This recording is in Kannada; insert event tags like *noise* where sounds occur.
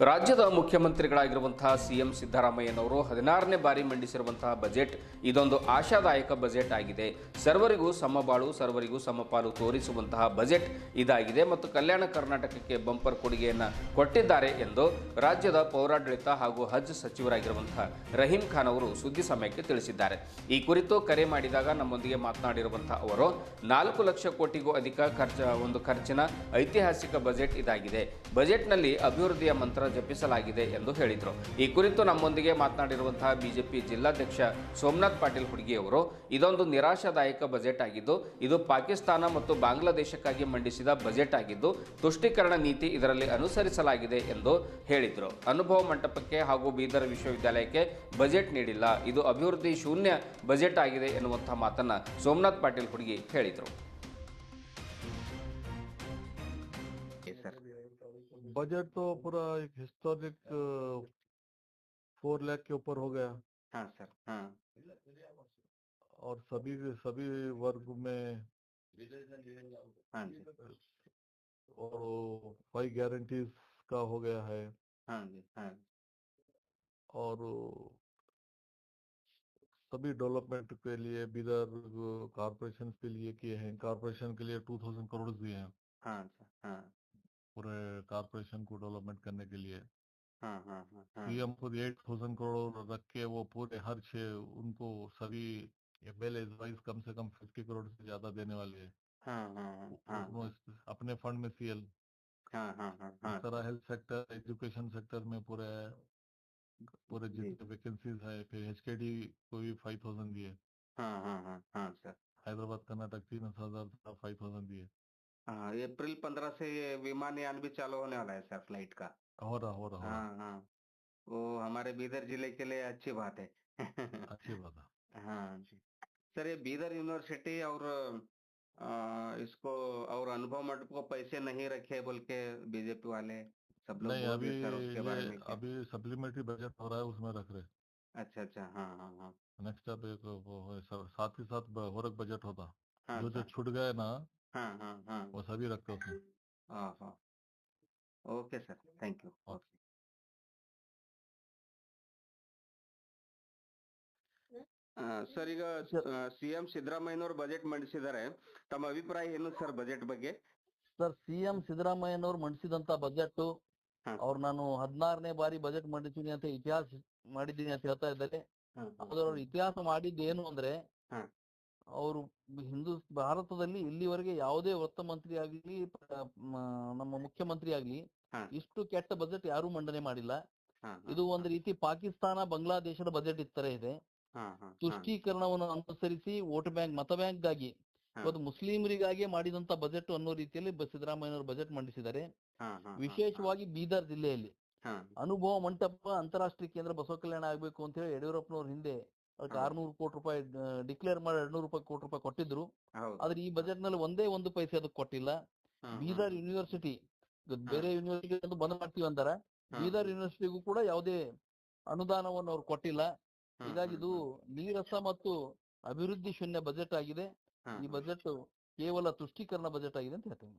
ರಾಜ್ಯದ ಮುಖ್ಯಮಂತ್ರಿಗಳಾಗಿರುವಂತಹ ಸಿಎಂ ಸಿದ್ದರಾಮಯ್ಯನವರು ಹದಿನಾರನೇ ಬಾರಿ ಮಂಡಿಸಿರುವಂತಹ ಬಜೆಟ್ ಇದೊಂದು ಆಶಾದಾಯಕ ಬಜೆಟ್ ಆಗಿದೆ. ಸರ್ವರಿಗೂ ಸಮಬಾಳು ಸರ್ವರಿಗೂ ಸಮಪಾಲು ತೋರಿಸುವಂತಹ ಬಜೆಟ್ ಇದಾಗಿದೆ ಮತ್ತು ಕಲ್ಯಾಣ ಕರ್ನಾಟಕಕ್ಕೆ ಬಂಪರ್ ಕೊಡುಗೆಯನ್ನು ಕೊಟ್ಟಿದ್ದಾರೆ ಎಂದು ರಾಜ್ಯದ ಪೌರಾಡಳಿತ ಹಾಗೂ ಹಜ್ ಸಚಿವರಾಗಿರುವಂತಹ ರಹೀಂ ಖಾನ್ ಅವರು ಸುದ್ದಿ ಸಮಯಕ್ಕೆ ತಿಳಿಸಿದ್ದಾರೆ. ಈ ಕುರಿತು ಕರೆ ಮಾಡಿದಾಗ ನಮ್ಮೊಂದಿಗೆ ಮಾತನಾಡಿರುವಂತಹ ಅವರು, ನಾಲ್ಕು ಲಕ್ಷ ಕೋಟಿಗೂ ಅಧಿಕ ಖರ್ಚ, ಒಂದು ಖರ್ಚಿನ ಐತಿಹಾಸಿಕ ಬಜೆಟ್ ಇದಾಗಿದೆ. ಬಜೆಟ್ನಲ್ಲಿ ಅಭಿವೃದ್ಧಿಯ ಮಂತ್ರ ಜಪಿಸಲಾಗಿದೆ ಎಂದು ಹೇಳಿದರು. ಈ ಕುರಿತು ನಮ್ಮೊಂದಿಗೆ ಮಾತನಾಡಿರುವಂತಹ ಬಿಜೆಪಿ ಜಿಲ್ಲಾಧ್ಯಕ್ಷ ಸೋಮನಾಥ್ ಪಾಟೀಲ್ ಹುಡುಗಿ ಅವರು, ಇದೊಂದು ನಿರಾಶಾದಾಯಕ ಬಜೆಟ್ ಆಗಿದ್ದು, ಇದು ಪಾಕಿಸ್ತಾನ ಮತ್ತು ಬಾಂಗ್ಲಾದೇಶಕ್ಕಾಗಿ ಮಂಡಿಸಿದ ಬಜೆಟ್ ಆಗಿದ್ದು, ತುಷ್ಟೀಕರಣ ನೀತಿ ಇದರಲ್ಲಿ ಅನುಸರಿಸಲಾಗಿದೆ ಎಂದು ಹೇಳಿದರು. ಅನುಭವ ಮಂಟಪಕ್ಕೆ ಹಾಗೂ ಬೀದರ್ ವಿಶ್ವವಿದ್ಯಾಲಯಕ್ಕೆ ಬಜೆಟ್ ನೀಡಿಲ್ಲ. ಇದು ಅಭಿವೃದ್ಧಿ ಶೂನ್ಯ ಬಜೆಟ್ ಆಗಿದೆ ಎನ್ನುವಂತಹ ಮಾತನ್ನು ಸೋಮನಾಥ್ ಪಾಟೀಲ್ ಹುಡುಗಿ ಹೇಳಿದರು. बजट तो पूरा एक हिस्टोरिक फोर लाख के ऊपर हो गया। हाँ सर हाँ। और सभी सभी वर्ग में हाँ जी। और फाइव गारंटीज का हो गया है। हाँ जी हाँ। और सभी डेवलपमेंट के लिए बिदर कारपोरेशन के लिए किए हैं। कारपोरेशन के लिए टू थाउज़ेंड करोड़ दिए हैं। हाँ सर हाँ। पूरे कारपोरेशन को डेवलपमेंट करने के लिए। हाँ हाँ हाँ हाँ। पीएम खुद एट थाउज़ेंड करोड़ रख के वो पूरे हर छः उनको सभी एम एल वाइज कम से कम फिफ्टी करोड़ से ज़्यादा देने वाले हैं। हाँ हाँ हाँ अपने फंड में सीएल हाँ हाँ हाँ इस तरह हेल्थ सेक्टर एजुकेशन सेक्टर में पूरे पूरे। जितने वैकेंसीज है फिर एच को भी फाइव थाउज़ेंड दिए। हाँ हाँ हाँ हाँ हैदराबाद कर्नाटक तीन हज़ार फाइव थाउज़ेंड दिए। हाँ अप्रैल पंद्रह से ये विमानयान भी चालू होने वाला है सर फ़्लाइट का। हो रहा हो रहा हो रहा। हाँ हाँ। वो हमारे बीदर ज़िले के लिए अच्छी बात है। अच्छी बात है। *laughs* हाँ जी। सर ये बीदर यूनिवर्सिटी और अ, इसको और अनुभव मंडप को पैसे नहीं रखे बोल के बीजेपी वाले सब लोग नहीं अभी सर उसके बारे में क्या? अभी सप्लीमेंट्री बजट हो रहा है उसमें रख रहे। अच्छा अच्छा। हाँ हाँ हाँ। नेक्स्ट अब एक वो है, साथ ही साथ ब- एक बजट होता। हाँ जो जो सर छूट गए ना हाँ हाँ हाँ वो सभी रखते उसमें हाँ हाँ okay sir thank you Okay. Okay sir ಈಗ ಸಿಎಂ ಸಿದ್ದರಾಮಯ್ಯನವರು ಬಜೆಟ್ ಮಂಡಿಸಿದ್ದಾರೆ ತಮ್ಮ ಅಭಿಪ್ರಾಯ ಏನು ಸರ್ ಬಜೆಟ್ ಬಗ್ಗೆ ಸರ್ ಸಿಎಂ ಸಿದ್ದರಾಮಯ್ಯನವರು ಮಂಡಿಸಿದಂತ ಬಜೆಟ್ ಹಾ. ಅವ್ರು ನಾನು ಹದಿನಾರನೇ ಬಾರಿ ಬಜೆಟ್ ಮಂಡಿಸಿನಿ ಅಂತ ಇತಿಹಾಸ ಮಾಡಿದ್ದೀನಿ ಅಂತ ಹೇಳ್ತಾ ಇದ್ದಾರೆ ಆದ್ರೆ ಅವ್ರು ಇತಿಹಾಸ ಮಾಡಿದ್ದು ಏನು ಅಂದ್ರೆ ಹಾ. ಅವರು ಹಿಂದೂ ಭಾರತದಲ್ಲಿ ಇಲ್ಲಿವರೆಗೆ ಯಾವುದೇ ವೃತ್ತ ಮಂತ್ರಿ ಆಗ್ಲಿ ನಮ್ಮ ಮುಖ್ಯಮಂತ್ರಿ ಆಗ್ಲಿ ಇಷ್ಟು ಕೆಟ್ಟ ಬಜೆಟ್ ಯಾರು ಮಂಡನೆ ಮಾಡಿಲ್ಲ. ಇದು ಒಂದು ರೀತಿ ಪಾಕಿಸ್ತಾನ ಬಾಂಗ್ಲಾದೇಶದ ಬಜೆಟ್ ಇತ್ತರ ಇದೆ. ತುಷ್ಟೀಕರಣವನ್ನು ಅನುಸರಿಸಿ ವೋಟ್ ಬ್ಯಾಂಕ್ ಮತ ಬ್ಯಾಂಕ್ಗಾಗಿ ಹಾ. ಇವತ್ತು ಮುಸ್ಲಿಮರಿಗಾಗಿ ಮಾಡಿದಂತ ಬಜೆಟ್ ಅನ್ನೋ ರೀತಿಯಲ್ಲಿ ಸಿದ್ದರಾಮಯ್ಯನವರು ಬಜೆಟ್ ಮಂಡಿಸಿದ್ದಾರೆ. ವಿಶೇಷವಾಗಿ ಬೀದರ್ ಜಿಲ್ಲೆಯಲ್ಲಿ. ಅನುಭವ ಮಂಟಪ ಅಂತಾರಾಷ್ಟ್ರೀಯ ಕೇಂದ್ರ ಬಸವ ಕಲ್ಯಾಣ ಆಗ್ಬೇಕು ಅಂತ ಹೇಳಿ ಯಡಿಯೂರಪ್ಪನವ್ರ ಹಿಂದೆ ಅದಕ್ಕೆ. ಆರ್ನೂರು ಕೋಟಿ ರೂಪಾಯಿ ಡಿಕ್ಲೇರ್ ಮಾಡಿ ಎರಡ್ನೂರು ರೂಪಾಯಿ ಕೋಟಿ ರೂಪಾಯಿ ಕೊಟ್ಟಿದ್ರು. ಆದ್ರೆ ಈ ಬಜೆಟ್ನಲ್ಲಿ ಒಂದೇ ಒಂದು ಪೈಸೆ ಅದಕ್ಕೆ ಕೊಟ್ಟಿಲ್ಲ. ಬೀದರ್ ಯೂನಿವರ್ಸಿಟಿ ಬೇರೆ ಯೂನಿವರ್ಸಿಟಿ ಬಂದ್ ಮಾಡ್ತೀವಿ ಅಂತಾರ ಹಾ, ಬೀದರ್ ಯೂನಿವರ್ಸಿಟಿಗೂ ಕೂಡ ಯಾವುದೇ ಅನುದಾನವನ್ನು ಅವ್ರು ಕೊಟ್ಟಿಲ್ಲ. ಹೀಗಾಗಿ ಇದು ನೀರಸ ಮತ್ತು ಅಭಿವೃದ್ಧಿ ಶೂನ್ಯ ಬಜೆಟ್ ಆಗಿದೆ. ಈ ಬಜೆಟ್ ಕೇವಲ ತುಷ್ಟೀಕರಣ ಬಜೆಟ್ ಆಗಿದೆ ಅಂತ ಹೇಳ್ತೀನಿ